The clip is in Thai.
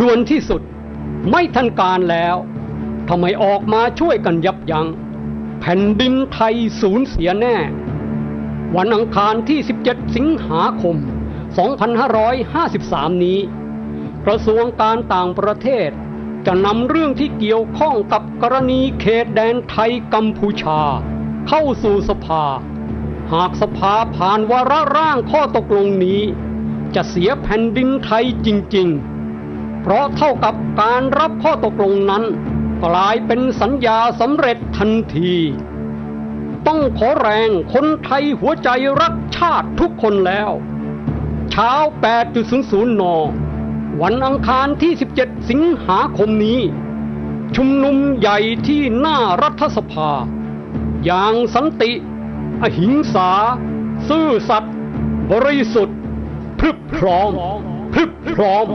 ด่วนที่สุดไม่ทันการแล้วทำไมออกมาช่วยกันยับยัง้งแผ่นดินไทยสูญเสียแน่ วันอังคารที่ 17 สิงหาคม 2553 นี้ กระทรวงการต่างประเทศ จะนำเรื่องที่เกี่ยวข้องกับกรณีเขตแดนไทยกัมพูชา เข้าสู่สภา หากสภาผ่านวาระร่างข้อตกลงนี้ จะเสียแผ่นดินไทยจริง ๆ เพราะเท่ากับการรับข้อตกลงนั้น กลายเป็นสัญญาสำเร็จทันที ต้องขอแรงคนไทยหัวใจรักชาติทุกคนแล้ว เช้า 8.00 น วันอังคารที่ 17 สิงหาคมนี้ ชุมนุมใหญ่ที่หน้ารัฐสภา อย่างสันติ อหิงสา ซื่อสัตย์บริสุทธิ์พรึบพร้อมพรึบพร้อม